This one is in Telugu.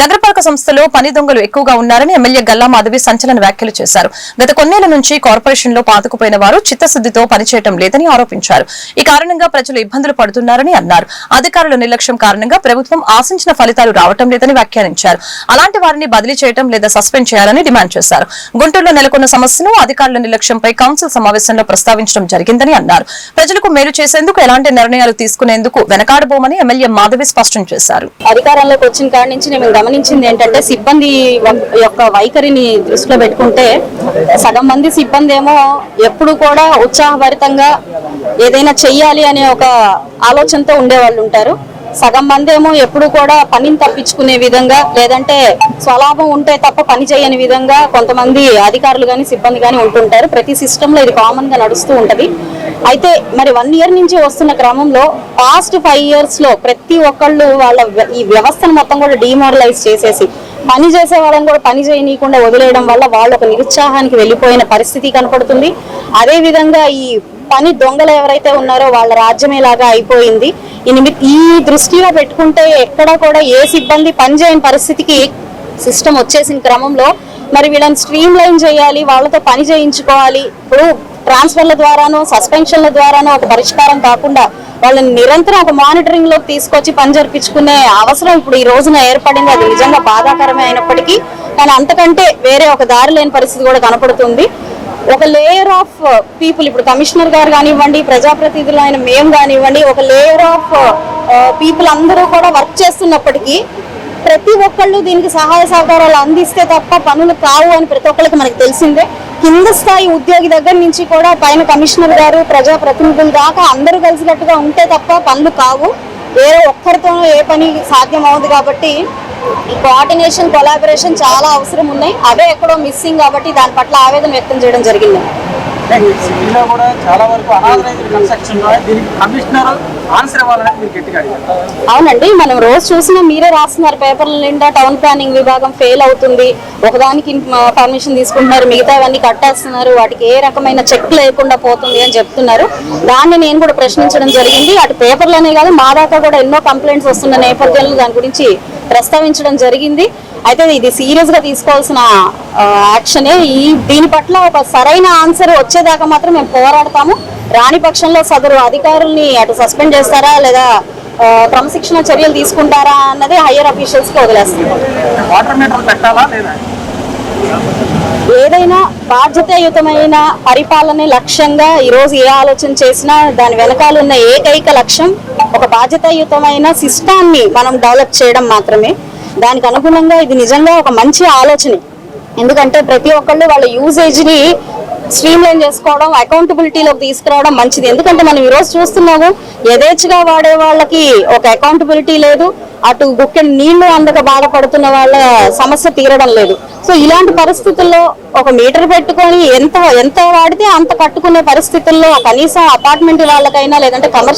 నగరపాలక సంస్థలో పని దొంగలు ఎక్కువగా ఉన్నారని ఎమ్మెల్యే గల్లా మాధవి సంచలన వ్యాఖ్యలు చేశారు. గత కొన్నేళ్ళ నుంచి కార్పొరేషన్లో పాతుకుపోయిన వారు చిత్తశుద్దితో పనిచేయటం లేదని ఆరోపించారు. ఈ కారణంగా ప్రజలు ఇబ్బందులు పడుతున్నారని అన్నారు. అధికారుల నిర్లక్ష్యం కారణంగా ప్రభుత్వం ఆశించిన ఫలితాలు రావటం లేదని వ్యాఖ్యానించారు. అలాంటి వారిని బదిలీ చేయటం లేదా సస్పెండ్ చేయాలని డిమాండ్ చేశారు. గుంటూరులో నెలకొన్న సమస్యను అధికారుల నిర్లక్ష్యంపై కౌన్సిల్ సమావేశంలో ప్రస్తావించడం జరిగిందని అన్నారు. ప్రజలకు మేలు చేసేందుకు ఎలాంటి నిర్ణయాలు తీసుకునేందుకు వెనకాడబోమని ఎమ్మెల్యే మాధవి స్పష్టం చేశారు. అధికారంలోకి వచ్చిన కాడి నుంచి గమనించింది ఏంటంటే సిబ్బంది యొక్క వైఖరిని దృష్టిలో పెట్టుకుంటే సగం మంది సిబ్బంది ఏమో ఎప్పుడు కూడా ఉత్సాహభరితంగా ఏదైనా చెయ్యాలి అనే ఒక ఆలోచనతో ఉండేవాళ్ళు ఉంటారు. సగం మంది ఏమో ఎప్పుడు కూడా పనిని తప్పించుకునే విధంగా లేదంటే స్వలాభం ఉంటే తప్ప పని చేయని విధంగా కొంతమంది అధికారులు కానీ సిబ్బంది కానీ ఉంటుంటారు. ప్రతి సిస్టమ్లో ఇది కామన్గా నడుస్తూ ఉంటది. అయితే మరి వన్ ఇయర్ నుంచి వస్తున్న క్రమంలో పాస్ట్ ఫైవ్ ఇయర్స్లో ప్రతి ఒక్కళ్ళు వాళ్ళ వ్య- ఈ వ్యవస్థను మొత్తం కూడా డిమారలైజ్ చేసేసి పని చేసే వాళ్ళని కూడా పని చేయనీయకుండా వదిలేయడం వల్ల వాళ్ళు ఒక నిరుత్సాహానికి వెళ్ళిపోయిన పరిస్థితి కనపడుతుంది. అదే విధంగా ఈ పని దొంగలు ఎవరైతే ఉన్నారో వాళ్ళ రాజ్యమేలాగా అయిపోయింది. ఈ ఈ దృష్టిలో పెట్టుకుంటే ఎక్కడ కూడా ఏ సిబ్బంది పనిచేయని పరిస్థితికి సిస్టమ్ వచ్చేసిన క్రమంలో మరి వీళ్ళని స్ట్రీమ్ లైన్ చేయాలి వాళ్ళతో పని చేయించుకోవాలి. ఇప్పుడు ట్రాన్స్ఫర్ల ద్వారానో సస్పెన్షన్ల ద్వారానో ఒక పరిష్కారం కాకుండా వాళ్ళని నిరంతరం ఒక మానిటరింగ్లోకి తీసుకొచ్చి పని జరిపించుకునే అవసరం ఇప్పుడు ఈ రోజున ఏర్పడింది. అది నిజంగా బాధాకరమే అయినప్పటికీ కానీ అంతకంటే వేరే ఒక దారి లేని పరిస్థితి కూడా కనపడుతుంది. ఒక లేయర్ ఆఫ్ పీపుల్ ఇప్పుడు కమిషనర్ గారు కానివ్వండి ప్రజాప్రతినిధులు అయిన మేము కానివ్వండి ఒక లేయర్ ఆఫ్ పీపుల్ అందరూ కూడా వర్క్ చేస్తున్నప్పటికీ ప్రతి ఒక్కళ్ళు దీనికి సహాయ సహకారాలు అందిస్తే తప్ప పనులు కావు అని ప్రతి ఒక్కరికి మనకు తెలిసిందే. కింద స్థాయి ఉద్యోగి దగ్గర నుంచి కూడా పైన కమిషనర్ గారు ప్రజాప్రతినిధులు దాకా అందరూ కలిసినట్టుగా ఉంటే తప్ప పనులు కావు. వేరే ఒక్కరితోనూ ఏ పని సాధ్యం అవ్వదు కాబట్టి ఈ కోఆర్డినేషన్ కొలాబరేషన్ చాలా అవసరం ఉన్నాయి. అవే ఎక్కడో మిస్సింగ్ కాబట్టి దాని పట్ల ఆవేదన వ్యక్తం చేయడం జరిగింది. సిటీలో కూడా చాలా వరకు అనాథరైజ్డ్ కన్స్ట్రక్షన్ దీనికి కమిషనర్ ఆన్సర్ ఇవ్వాలని మీరు గట్టిగా అడిగారు. అవునండి మనం రోజు చూసినా మీరే రాస్తున్నారు. పేపర్ల నిండా టౌన్ ప్లానింగ్ విభాగం ఫెయిల్ అవుతుంది. ఒకదానికి పర్మిషన్ తీసుకుంటున్నారు. మిగతావన్నీ కట్టేస్తున్నారు. వాటికి ఏ రకమైన చెక్ లేకుండా పోతుంది అని చెప్తున్నారు. దాన్ని నేను కూడా ప్రశ్నించడం జరిగింది. అటు పేపర్లోనే కాదు మా దాకా కూడా ఎన్నో కంప్లైంట్స్ వస్తున్న నేపథ్యంలో దాని గురించి ప్రస్తావించడం జరిగింది. అయితే ఇది సీరియస్గా తీసుకోవాల్సిన యాక్షనే ఈ దీని పట్ల ఒక సరైన ఆన్సర్ వచ్చేదాకా మాత్రం మేము పోరాడతాము. రాని పక్షంలో సదరు అధికారుల్ని అటు సస్పెండ్ చేస్తారా లేదా క్రమశిక్షణ చర్యలు తీసుకుంటారా అన్నది హయ్యర్ అఫీషియల్స్కి లేదా? ఏదైనా బాధ్యతాయుతమైన పరిపాలనే లక్ష్యంగా ఈ రోజు ఏ ఆలోచన చేసినా దాని వెనకాల ఉన్న ఏకైక లక్ష్యం ఒక బాధ్యతాయుతమైన సిస్టాన్ని మనం డెవలప్ చేయడం మాత్రమే. దానికి అనుగుణంగా ఇది నిజంగా ఒక మంచి ఆలోచనే. ఎందుకంటే ప్రతి ఒక్కళ్ళు వాళ్ళ యూసేజ్ని స్ట్రీమ్ లైన్ చేసుకోవడం అకౌంటబిలిటీలోకి తీసుకురావడం మంచిది. ఎందుకంటే మనం ఈ రోజు చూస్తున్నాము యథేచ్ఛగా వాడే వాళ్ళకి ఒక అకౌంటబిలిటీ లేదు అటు గుక్కెడు నీళ్ళు అందక బాధపడుతున్న వాళ్ళ సమస్య తీరడం లేదు. సో ఇలాంటి పరిస్థితుల్లో ఒక మీటర్ పెట్టుకొని ఎంత ఎంత వాడితే అంత కట్టుకునే పరిస్థితుల్లో కనీసం అపార్ట్మెంట్ వాళ్ళకైనా లేదంటే కమర్షియల్